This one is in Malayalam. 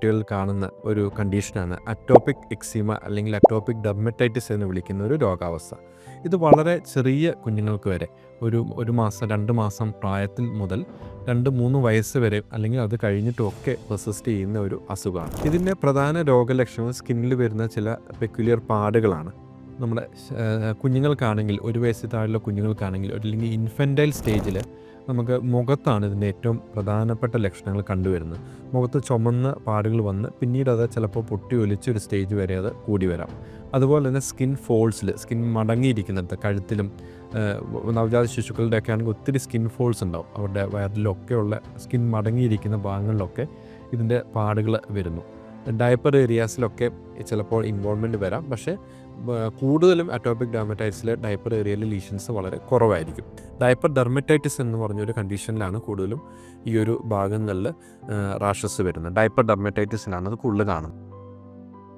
കുട്ടികളിൽ കാണുന്ന ഒരു കണ്ടീഷനാണ് അറ്റോപിക് എക്സീമ അല്ലെങ്കിൽ അറ്റോപിക് ഡെർമറ്റൈറ്റിസ് എന്ന് വിളിക്കുന്ന ഒരു രോഗാവസ്ഥ. ഇത് വളരെ ചെറിയ കുഞ്ഞുങ്ങൾക്ക് വരെ ഒരു ഒരു മാസം രണ്ട് മാസം പ്രായത്തിൽ മുതൽ രണ്ട് മൂന്ന് വയസ്സ് വരെ അല്ലെങ്കിൽ അത് കഴിഞ്ഞിട്ടുമൊക്കെ റെസിസ്റ്റ് ചെയ്യുന്ന ഒരു അസുഖമാണ്. ഇതിന്റെ പ്രധാന രോഗലക്ഷണം സ്കിന്നിൽ വരുന്ന ചില പെക്യുലിയർ പാടുകളാണ്. നമ്മുടെ കുഞ്ഞുങ്ങൾക്കാണെങ്കിൽ ഒരു വയസ്സിൽ താഴെയുള്ള കുഞ്ഞുങ്ങൾക്കാണെങ്കിൽ അല്ലെങ്കിൽ ഇൻഫന്റൈൽ സ്റ്റേജിൽ നമുക്ക് മുഖത്താണ് ഇതിന്റെ ഏറ്റവും പ്രധാനപ്പെട്ട ലക്ഷണങ്ങൾ കണ്ടുവരുന്നത്. മുഖത്ത് ചുമന്ന പാടുകൾ വന്ന് പിന്നീട് അത് ചിലപ്പോൾ പൊട്ടി ഒലിച്ച് ഒരു സ്റ്റേജ് വരെ അത് കൂടി വരാം. അതുപോലെ തന്നെ സ്കിൻ ഫോൾസിൽ സ്കിൻ മടങ്ങിയിരിക്കുന്നിടത്ത് കഴുത്തിലും നവജാത ശിശുക്കളുടെയൊക്കെ ആണെങ്കിൽ ഒത്തിരി സ്കിൻ ഫോൾസ് ഉണ്ടാവും. അവരുടെ വയറിലൊക്കെയുള്ള സ്കിൻ മടങ്ങിയിരിക്കുന്ന ഭാഗങ്ങളിലൊക്കെ ഇതിന്റെ പാടുകൾ വരുന്നു. ഡയപ്പർ ഏരിയാസിലൊക്കെ ചിലപ്പോൾ ഇൻവോൾവ്മെന്റ് വരാം. പക്ഷേ കൂടുതലും അറ്റോപിക് ഡെർമറ്റൈറ്റിസിൽ ഡയപ്പർ ഏരിയയിലെ ലീഷൻസ് വളരെ കുറവായിരിക്കും. ഡയപ്പർ ഡെർമറ്റൈറ്റിസ് എന്ന് പറഞ്ഞൊരു കണ്ടീഷനിലാണ് കൂടുതലും ഈ ഒരു ഭാഗങ്ങളിൽ റാഷസ് വരുന്നത്. ഡയപ്പർ ഡെർമറ്റൈറ്റിസിലാണ് അത് കൂടുതൽ കാണുന്നത്.